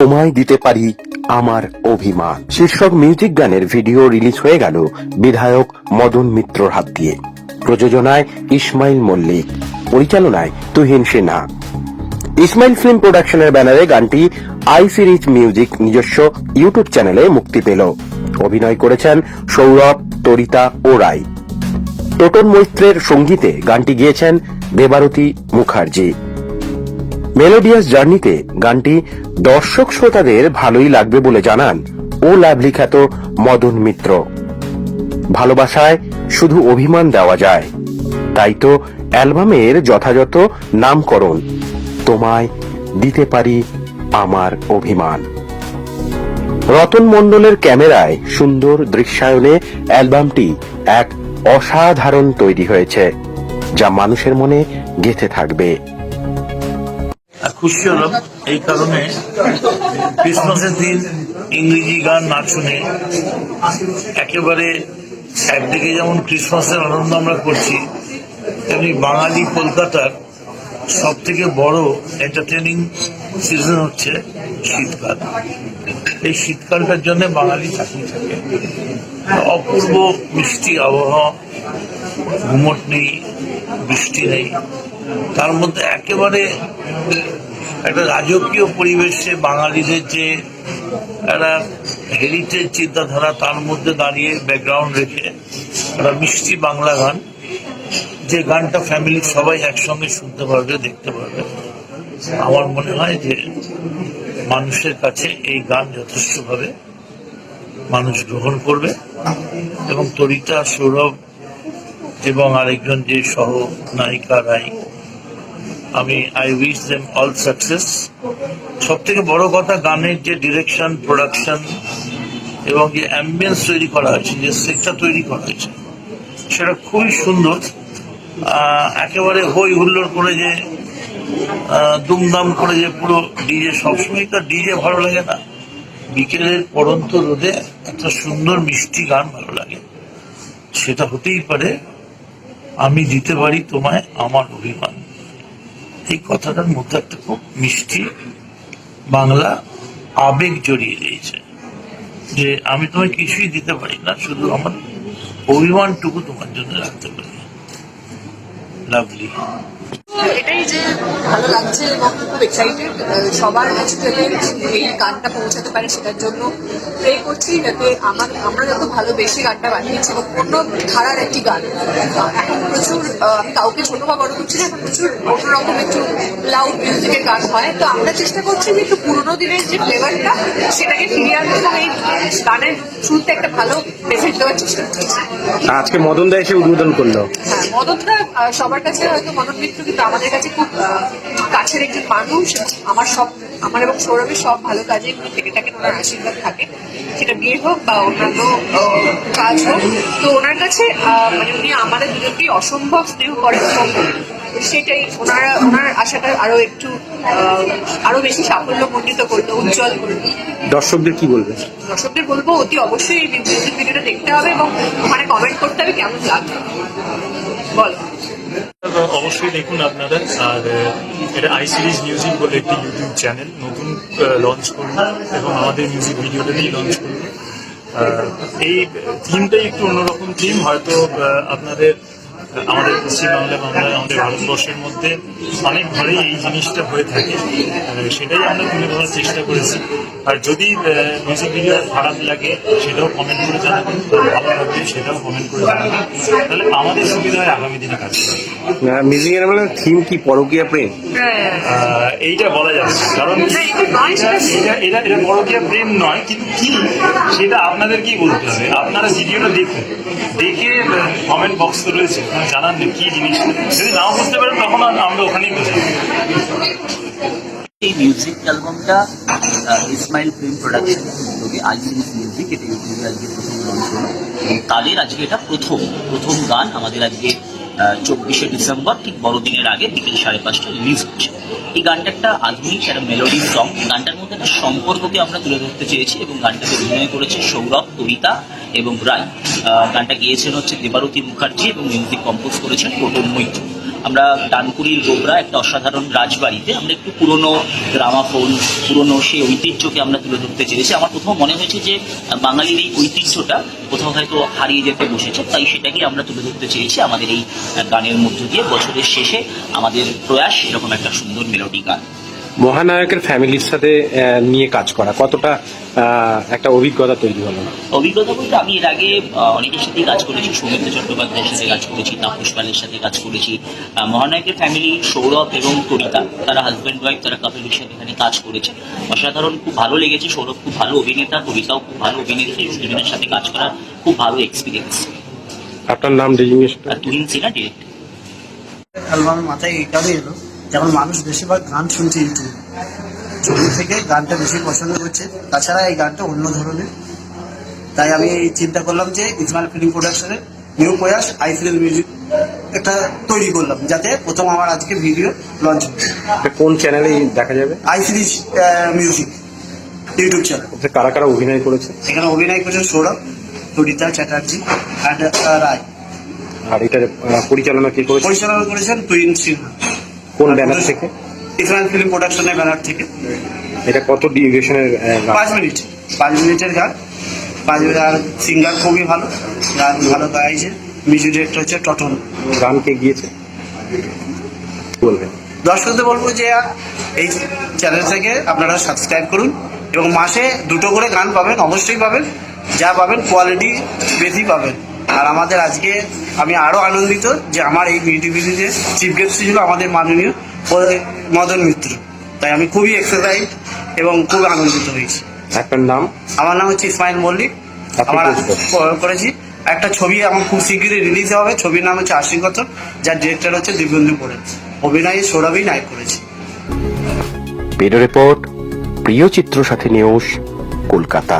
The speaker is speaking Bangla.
তোমায় দিতে পারি আমার অভিমান। শীর্ষক মিউজিক গানের ভিডিও রিলিজ হয়ে গেল বিধায়ক মদন মিত্রর হাত দিয়ে। প্রযোজনায় ইসমাইল মল্লিক, পরিচালনায় তুহিন সিনহা। ইসমাইল ফিল্ম প্রোডাকশনের ব্যানারে গানটি আই সিরিজ মিউজিক নিজস্ব ইউটিউব চ্যানেলে মুক্তি পেল। অভিনয় করেছেন সৌরভ, তরিতা ও রায় টোটন মৈত্রের সঙ্গীতে গানটি গিয়েছেন দেবারতী মুখার্জি। মেলোডিয়াস জার্নিতে গানটি দর্শক শ্রোতাদের ভালোই লাগবে বলে জানান ও লাভলি খ্যাত মদন মিত্র। ভালোবাসায় শুধু অভিমান দেওয়া যায়। তাই তো অ্যালবামের যথাযথ নামকরণ তোমায় দিতে পারি আমার অভিমান। রতন মণ্ডলের ক্যামেরায় সুন্দর দৃশ্যায়নে অ্যালবামটি এক অসাধারণ তৈরি হয়েছে, যা মানুষের মনে গেঁথে থাকবে। খুশি হলাম। এই কারণে ক্রিসমাসের দিন ইংরেজি গান না শুনে একেবারে একদিকে যেমন ক্রিসমাসের আনন্দ আমরা করছি, তেমনি বাঙালি কলকাতার সব থেকে বড় এন্টারটেনিং সিজন হচ্ছে শীতকাল। এই শীতকালটার জন্য বাঙালি চাকরি থাকে। অপূর্ব মিষ্টি আবহাওয়া ঘুমট নেই বৃষ্টি নেই। তার মধ্যে একেবারে একটা রাজকীয় পরিবেশে বাঙালিদের যে একটা হেরিটেজ চিন্তাধারা, তার মধ্যে দাঁড়িয়ে ব্যাকগ্রাউন্ড রেখে একটা মিষ্টি বাংলা গান, যে গানটা ফ্যামিলির সবাই একসঙ্গে শুনতে পারবে, দেখতে পারবে। আমার মনে হয় যে মানুষের কাছে এই গান যথেষ্টভাবে মানুষ গ্রহণ করবে এবং তরিতা, সৌরভ এবং আরেকজন যে সহ নায়িকা রাই আমি I wish them all success সব থেকে বড় কথা গানের যে ডিরেকশন প্রোডাকশন এবং যে অ্যাম্বিয়েন্স তৈরি করা হয়েছে, যে সেটটা তৈরি করা হয়েছে, সেটা খুবই সুন্দর। একেবারে হই হুল্লোড় করে যে দুমদাম করে যে পুরো ডিজে সবসময় তো ডিজে ভালো লাগে না। বিকেলের পরন্ত রোদে একটা সুন্দর মিষ্টি গান ভালো লাগে। সেটা হতেই পারে। আমি দিতে পারি তোমায় আমার অভিমান। এই কথাটার মধ্যে একটা খুব মিষ্টি বাংলা আবেগ জড়িয়ে রয়েছে যে আমি তোমায় কিছুই দিতে পারি না, শুধু আমার অভিমানটুকু তোমার জন্য রাখতে পারি। লাভলি এটাই যে ভালো লাগছে এবং খুব এক্সাইটেড সবার কাছে যাতে এই গানটা পৌঁছাতে পারে সেটার জন্য প্রে করছি যাতে আমার আমরা যত ভালোবেসে গানটা বানিয়েছি এবং অন্য ধারার একটি গান এখন প্রচুর আমি কাউকে ছোট বা বড় করছি না এখন প্রচুর অন্যরকম একটু লাউড মিউজিকের গান হয়। তো আমরা চেষ্টা করছি যে একটু পুরোনো দিনের যে ফ্লেভারটা সেটাকে ফিরিয়ে আনতে এবং এই গানের শুরুতে একটা ভালো মেসেজ দেওয়ার চেষ্টা করছি। আজকে মদন দা এসে উদ্বোধন করল। হ্যাঁ। মদনদা সবার কাছে হয়তো মদন মিত্র কিন্তু আমাদের কাছে খুব কাছের একজন মানুষ। আমার সব আমার এবং সৌরভের সব ভালো কাজে উনি থেকে থাকেন ওনার আশীর্বাদ থাকে। সেটা বিয়ে হোক বা অন্যান্য কাজ হোক। তো ওনার কাছে মানে উনি আমাদের দুজনকেই অসম্ভব স্নেহ করেন সেটাই ওনারা ওনার আশাটা আরও একটু আহ, আরও বেশি সাফল্য মণ্ডিত করল উজ্জ্বল করল দর্শকদের কি বলবে দর্শকদের বলব অতি অবশ্যই এই মিউজিক ভিডিওটা দেখতে হবে এবং ওখানে কমেন্ট করতে হবে কেমন লাগবে অবশ্যই দেখুন আপনারা, আর এটা আই সিরিজ মিউজিক বলে একটি ইউটিউব চ্যানেল নতুন লঞ্চ করুন এবং আমাদের মিউজিক ভিডিওটাতেই লঞ্চ করুন। এই থিমটাই একটু অন্যরকম থিম হয়তো আপনাদের আমাদের পশ্চিমবাংলা বাংলা আমাদের ভারতবর্ষের মধ্যে অনেক ঘরেই এই জিনিসটা হয়ে থাকে। সেটাই আমরা তুলে ধরার চেষ্টা করেছি। আর যদি মিউজিক ভিডিও খারাপ লাগে সেটাও কমেন্ট করে জানাবেন। ভালো লাগবে সেটাও কমেন্ট করে জানাবেন। তাহলে আমাদের সুবিধা হয় আগামী দিনে কাজ করা মিউজিক এর বলে থিম কি? পরকীয়া প্রেম? এইটা বলা না। কারণ এটা নয়, এটা এটা পরকীয়া প্রেম নয় কিন্তু কি? সেটা আপনাদেরকেই বলতে হবে? আপনারা ভিডিওটা দেখুন। দেখে কমেন্ট বক্স তো রয়েছে। ওখানে জানান নেই কি জিনিস, যদি নাও বুঝতে পারেন, তখন আমরা ওখানেই বুঝি এই মিউজিক অ্যালবামটা ইসমাইল ফিল্ম প্রোডাকশন উদ্যোগে মিউজিক এটা ইউটিউবে আজকে প্রথম লঞ্চ হলো। তাদের আজকে এটা প্রথম প্রথম গান আমাদের আজকে চব্বিশে ডিসেম্বর, ঠিক বড়দিনের আগে বিকেল সাড়ে পাঁচটা রিলিজ হচ্ছে। এই গানটা একটা আধুনিক একটা মেলোডি সং গানটার মধ্যে একটা সম্পর্ককে আমরা তুলে ধরতে চেয়েছি এবং গানটাকে অভিনয় করেছে সৌরভ, কবিতা এবং রায়। গানটা গিয়েছেন হচ্ছে দেবারতী মুখার্জি এবং মিউজিক কম্পোজ করেছেন প্রোটন মৈত্র। আমরা ডানকুড়ির গোবরা, একটা অসাধারণ রাজবাড়িতে। আমরা একটু পুরনো গ্রামাফোন, পুরনো সেই ঐতিহ্যকে আমরা তুলে ধরতে চেয়েছি। আমার কোথাও মনে হয়েছে যে, বাঙালির এই ঐতিহ্যটা কোথাও হয়তো হারিয়ে যেতে বসেছে, তাই সেটাকে আমরা তুলে ধরতে চেয়েছি আমাদের এই গানের মধ্য দিয়ে। বছরের শেষে আমাদের প্রয়াস এরকম একটা সুন্দর মেলোডি গান। মহানায়কের ফ্যামিলির সাথে আহ, নিয়ে কাজ করা কতটা আহ, একটা অভিজ্ঞতা তৈরি হলো? অভিজ্ঞতা বলতে আমি এর আগে আহ, অনেকের সাথেই কাজ করেছি সৌমিত্র চট্টোপাধ্যায়ের সাথে কাজ করেছি তাপস পালের সাথে কাজ করেছি। আহ, মহানায়কের ফ্যামিলি সৌরভ এবং তরিতা তারা হাজব্যান্ড ওয়াইফ তারা কাপের হিসেবে এখানে কাজ করেছে। অসাধারণ খুব ভালো লেগেছে সৌরভ খুব ভালো অভিনেতা তরিতাও খুব ভালো অভিনেত্রী এবং দুজনের সাথে কাজ করার খুব ভালো এক্সপিরিয়েন্স আপনার নাম ডেজিগনেশন তুহিন সিনহা ডিরেক্টর অ্যালবামের মাথায় এই এলো। যেমন মানুষ বেশিরভাগ গান শুনছে ইউটিউবে। ছবি থেকে গানটা বেশি পছন্দ করছে। তাছাড়া এই গানটা অন্য ধরনের। তাই আমি চিন্তা করলাম যে ইসমাইল ফিল্ম প্রোডাকশনের নিউ প্রয়াস আই ফিল্ম মিউজিক একটা তৈরি করলাম যাতে প্রথম আমার আজকে ভিডিও লঞ্চ হবে। কোন চ্যানেলে দেখা যাবে? I series music YouTube channel. কারা কারা অভিনয় করেছে? এখানে অভিনয় করেছেন সৌরভ তরিতা চ্যাটার্জি অ্যান্ড রায়। আর এটার পরিচালনা কে করেছে? পরিচালনা করেছেন তুইন সিনহা। কোন ব্যানার থেকে? ইসমাইল ফিল্ম প্রোডাকশনের ব্যানার থেকে। এটা কত ডিউরেশনের পাঁচ মিনিট। পাঁচ মিনিটের গান। পাঁচ মিনিট আর সিঙ্গার খুবই ভালো। গান ভালো গাইছে। মিউজিক ডিরেক্টর হচ্ছে টটন। গান কে গিয়েছে? বলবেন? দর্শকদের বলব যে এই চ্যানেল থেকে আপনারা সাবস্ক্রাইব করুন এবং মাসে দুটো করে গান পাবেন অবশ্যই পাবেন। যা পাবেন কোয়ালিটি বেশি পাবেন। আর আমাদের আজকে আমি আরও আনন্দিত যে আমার এই মিউটিভিটিতে চিফ গেস্ট ছিল আমাদের মাননীয় মদন মিত্র। তাই আমি খুবই এক্সারসাইজ এবং খুব আনন্দিত হয়েছি। আপনার নাম? আমার নাম হচ্ছে ইসমাইল মল্লিক। আমার করেছি। একটা ছবি আমার খুব শীঘ্রই রিলিজ হবে। ছবির নাম হচ্ছে আশিকত যার ডিরেক্টর হচ্ছে দিব্যেন্দু পোড়ে। অভিনয়ে সৌরভই নায়ক করেছে। ব্যুরো রিপোর্ট প্রিয় চিত্র সাথী নিউজ কলকাতা।